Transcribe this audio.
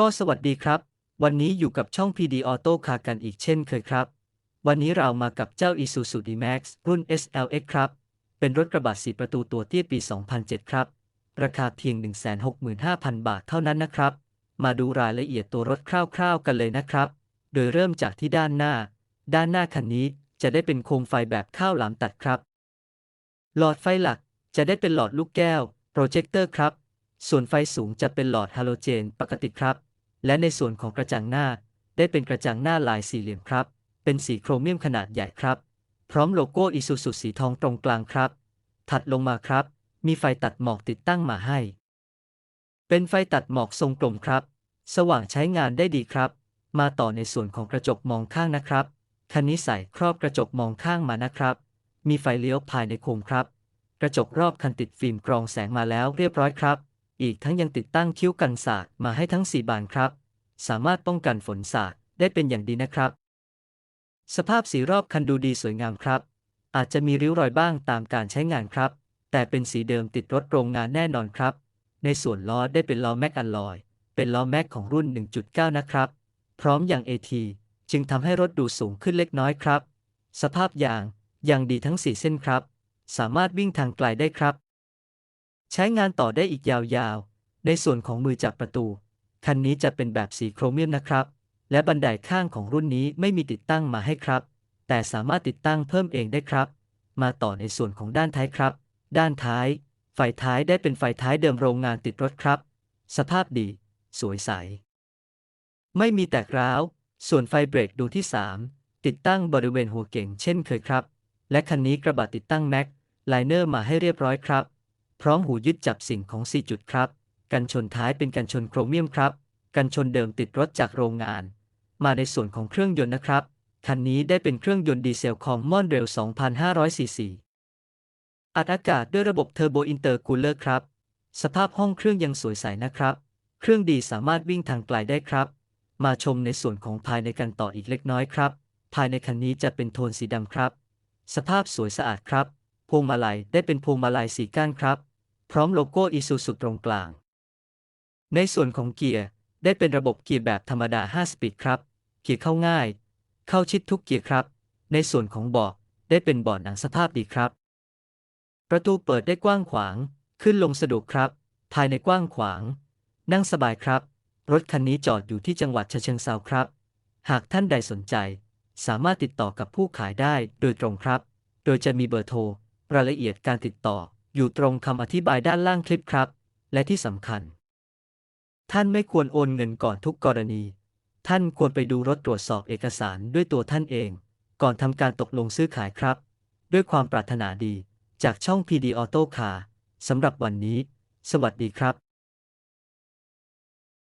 ก็สวัสดีครับ วันนี้อยู่กับช่อง PD Auto Car กันอีกเช่นเคยครับ วันนี้เรามากับเจ้า Isuzu D-Max รุ่น SLX ครับ เป็นรถกระบะสีประตูตัวเตี้ยปี 2007 ครับ ราคาเพียง 165,000 บาทเท่านั้นนะครับ มาดูรายละเอียดตัวรถคร่าวๆ กันเลยนะครับ โดยเริ่มจากที่ด้านหน้า ด้านหน้าคันนี้จะได้เป็นโคมไฟแบบข้าวหลามตัดครับ หลอดไฟหลักจะได้เป็นหลอดลูกแก้ว โปรเจคเตอร์ครับ ส่วนไฟสูงจะเป็นหลอดฮาโลเจนปกติครับ และในส่วนของกระจังหน้า ได้เป็นกระจังหน้าลายสี่เหลี่ยมครับ เป็นสีโครเมียมขนาดใหญ่ครับ พร้อมโลโก้อิซูซุสีทองตรงกลางครับ ถัดลงมาครับ มีไฟตัดหมอกติดตั้งมาให้ เป็นไฟตัดหมอกทรงกลมครับ สว่างใช้งานได้ดีครับ มาต่อในส่วนของกระจกมองข้างนะครับ คันนี้ใส่ครอบกระจกมองข้างมานะครับ มีไฟเลี้ยวภายในโคมครับ กระจกรอบคันติดฟิล์มกรองแสงมาแล้วเรียบร้อยครับ อีกทั้งยังติดตั้งคิ้วกันสาดมาให้ทั้ง 4 บานครับ สามารถป้องกันฝนสาดได้เป็นอย่างดีนะครับ สภาพสีรอบคันดูดีสวยงามครับ อาจจะมีริ้วรอยบ้างตามการใช้งานครับ แต่เป็นสีเดิมติดรถโรงงานแน่นอนครับ ในส่วนล้อได้เป็นล้อแม็กอลลอย เป็นล้อแม็กของรุ่น 1.9 นะครับ พร้อมอย่าง AT จึงทำให้รถดูสูงขึ้นเล็กน้อยครับ สภาพยางยังดีทั้ง 4 เส้นครับ สามารถวิ่งทางไกลได้ครับ ใช้งานต่อได้อีกยาวๆ ในส่วนของมือจับประตู คันนี้จะเป็นแบบสีโครเมียมนะครับ และบันไดข้างของรุ่นนี้ไม่มีติดตั้งมาให้ครับ แต่สามารถติดตั้งเพิ่มเองได้ครับ มาต่อในส่วนของด้านท้ายครับ ด้านท้าย ไฟท้ายได้เป็นไฟท้ายเดิมโรงงานติดรถครับ สภาพดี สวยใส ไม่มีแตกร้าว ส่วนไฟเบรกดูที่ 3 ติดตั้งบริเวณหัวเก่งเช่นเคยครับ และคันนี้กระบะติดตั้งแม็กไลเนอร์มาให้เรียบร้อยครับ พร้อมหูยึดจับสิ่งของ 4 จุดครับ กันชนท้ายเป็นกันชนโครเมียมครับ กันชนเดิมติดรถจากโรงงาน มาในส่วนของเครื่องยนต์นะครับ คันนี้ได้เป็นเครื่องยนต์ดีเซลคอมมอนเรล2,500ซีซีอัดอากาศด้วยระบบเทอร์โบอินเตอร์คูลเลอร์ครับ สภาพห้องเครื่องยังสวยใสนะครับ เครื่องดีสามารถวิ่งทางไกลได้ครับ มาชมในส่วนของภายในกันต่ออีกเล็กน้อยครับ ภายในคันนี้จะเป็นโทนสีดำครับ สภาพสวยสะอาดครับ พวงมาลัยได้เป็นพวงมาลัยสีก้านครับ พร้อมโลโก้อีซูซูตรงกลาง ในส่วนของเกียร์ ได้เป็นระบบเกียร์แบบธรรมดา 5 สปีดครับ เกียร์เข้าง่าย เข้าชิดทุกเกียร์ครับ ในส่วนของเบาะได้เป็นเบาะหนังสภาพดีครับ ประตูเปิดได้กว้างขวาง ขึ้นลงสะดวกครับ ภายในกว้างขวาง นั่งสบายครับ รถคันนี้จอดอยู่ที่จังหวัดฉะเชิงเทราครับ หากท่านใดสนใจ สามารถติดต่อกับผู้ขายได้โดยตรงครับ โดยจะมีเบอร์โทร รายละเอียดการติดต่อ อยู่ตรงคำอธิบายด้านล่างคลิปครับ และที่สำคัญ ท่านไม่ควรโอนเงินก่อนทุกกรณี ท่านควรไปดูรถตรวจสอบเอกสารด้วยตัวท่านเอง ก่อนทำการตกลงซื้อขายครับ ด้วยความปรารถนาดีจากช่อง PD Auto Car สำหรับวันนี้ สวัสดีครับ